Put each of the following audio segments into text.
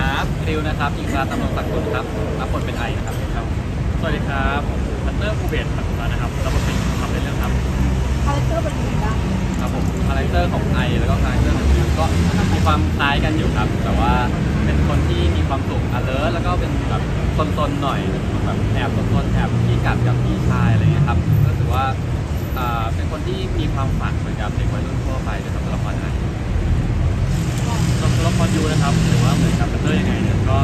ครับริวนะครับอิงรัตน์ตำรงศักดิ์กุลครับรับบทเป็นไอนะครับครับ สวัสดีครับผมพัตเตอร์ภูเบศปัจจุบันนะครับรับบทเป็นทำในเรื่องครับคาแรคเตอร์เป็นยังไงบ้างครับผมคาแรคเตอร์ของไอแล้วก็คาแรคเตอร์ของริวก็มีความคล้ายกันอยู่ครับ แต่ว่าเป็นคนที่มีความสุข alert แล้วก็เป็นแบบซนๆหน่อยแบบแอบซนๆแอบที่กัดกับพี่ชายอะไรเงี้ยครับก็ถือว่าอ่าเป็นคนที่มีความฝันเหมือนกับเด็กวัยรุ่นทั่วไปเลยครับตัวละครไอ ตัวละครยูนะครับหรือว่าเหมือนกับพัตเตอร์ยังไงเนี่ยก็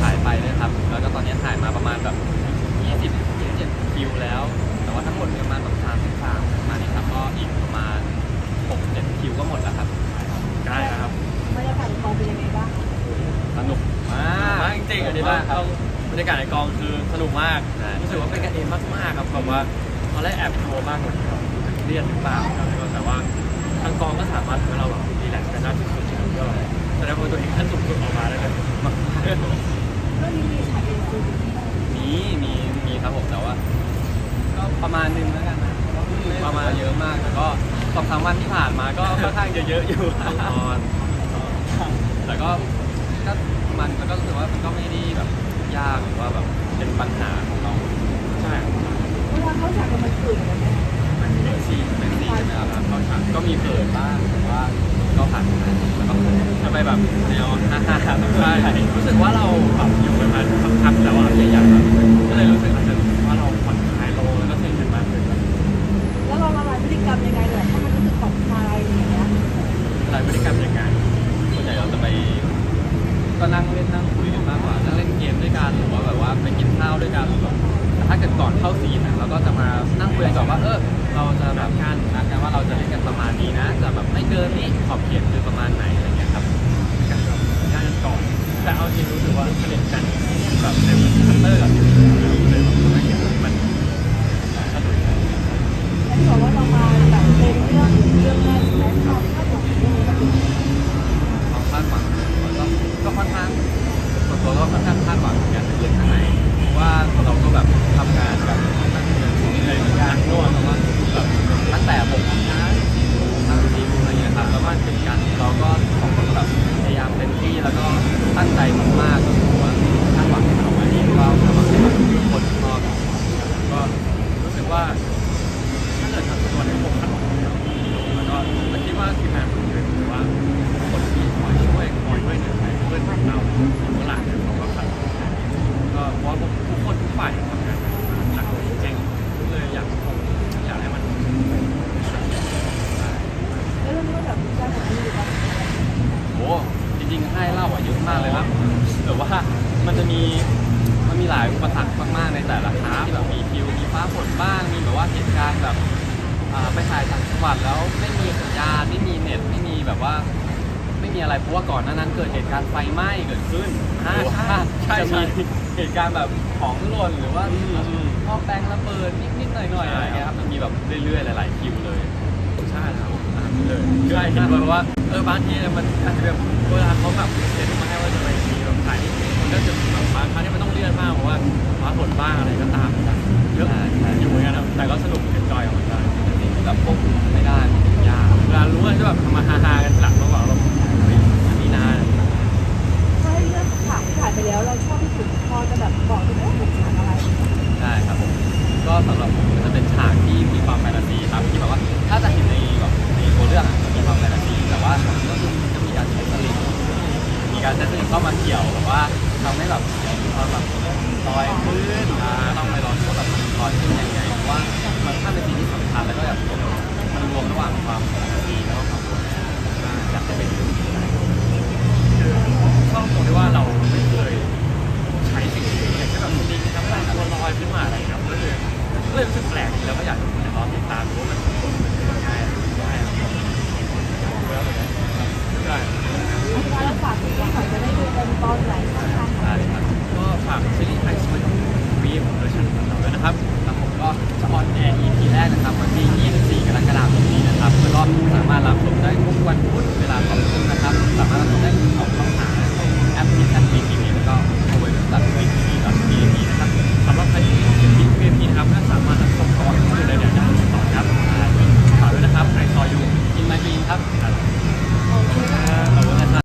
ฉายไปด้วยครับ แล้วก็ตอนนี้ถ่ายมาประมาณแบบ 20 27คิวแล้ว แต่ว่าทั้งหมดประมาณแบบ33ประมาณนี้ครับก็อีกประมาณ 6 7 คิวก็หมดแล้วครับๆใช่ครับบรรยากาศในกองเป็นยังไงบ้างสนุกมามากกจริงๆอันนี้สต้กองครับต้องบรรยากาศในกองคือสนุกมากใช่รู้สึกว่าเป็นกันเองมากๆครับแบบว่าตอนแรกแอบกลัวมากกว่านี้ครับเครียดหรือเปล่าครับแล้วก็แต่ว่าทางกองก็ ครับผมแต่ว่าก็ประมาณหนึงแล้วกันนะประมาณเยอะมากแต่ก็สองสามวันที่ผ่านมาก็ค่อนข้างจะเยอะอยู่ต้องนอนแต่ก็ก็มันมันก็รู้สึกว่ามันก็ไม่ได้แบบยากหรือว่าแบบเป็นปัญหาของเราใช่เวลาเข้าฉากกันมันตื่นกันไหมเป็นซีนเป็นซีนใช่ไหมครับเข้าฉากก็มีเขินบ้างแต่ว่าก็ผ่านมาแล้วก็จะไปแบบแนวฮ่าฮ่าฮ่าใช่รู้สึกว่าเราแบบ ก็นั่งเล่นนั่งคุยกันมากกว่านั่งเล่นเกมด้วยกันหรือว่าแบบว่าไปกินข้าวด้วยกันหรือแบบแต่ถ้าเกิดก่อนเข้าซีนอะเราก็จะมานั่งคุยกันก่อนว่าเออเราจะแบบการนัดกันว่าเราจะเล่นกันประมาณนี้นะ จะแบบไม่เกินนี้ขอบเขตคือประมาณไหนอะไรเงี้ยครับการแบบย่างกันก่อนแต่เอาจริงรู้สึกว่าสนิทกันแบบในพัตเตอร์กับ หลังเนี่ยเขาก็ขัดก็เพราะว่าทุกคนทุกฝ่ายทำงานหนักจริงๆเลยอยากอยากให้มันแล้วเรื่องนี้ก็แบบการหาที่อยู่กันโอ้จริงๆให้เล่าอะเยอะมากเลยครับแต่ว่ามันจะมีมันมีหลายอุปสรรคมากๆในแต่ละครั้งที่แบบมีคิวมีฟ้าฝนบ้างมีแบบว่าเหตุการณ์แบบไปถ่ายต่างจังหวัดแล้วไม่มีสัญญาณไม่มีเน็ตไม่มีแบบว่า ไม่มีอะไรเพราะว่าก่อนนั้นเกิดเหตุการณ์ไฟไหม้เกิดขึ้นใช่ใช่ใช่ เหตุการณ์แบบของหล่นหรือว่าพ่อแปลงระเบิดนิดนิดหน่อยๆอะไรเงี้ยครับมันมีแบบเรื่อยๆหลาย ๆ คิวเลย ใช่ครับอ่านเลยใช่เห็นแบบว่าเออบางทีมันอาจจะแบบเวลาเขาแบบเซ็นมาให้ว่าจะไปมีแบบถ่ายมันก็จะแบบบางครั้งที่มันต้องเลื่อนมากเพราะว่าฟ้าฝนบ้างอะไรก็ตามเยอะอยู่เหมือนกันครับแต่ก็สนุกเอนจอยกับมันได้ ที่แบบพวบไม่ได้ยากเวลารู้ก็จะแบบทำมาฮาๆกันหลัง จะถึงเข้ามาเกี่ยวแบบว่าทำให้แบบตอนแบบลอยพื้นมาต้องไปรอยขึ้นแบบลอยขึ้นยังไงเพราะว่ามันถ้าเป็นสิ่งที่สำคัญแล้วก็แบบมันรวมระหว่างความ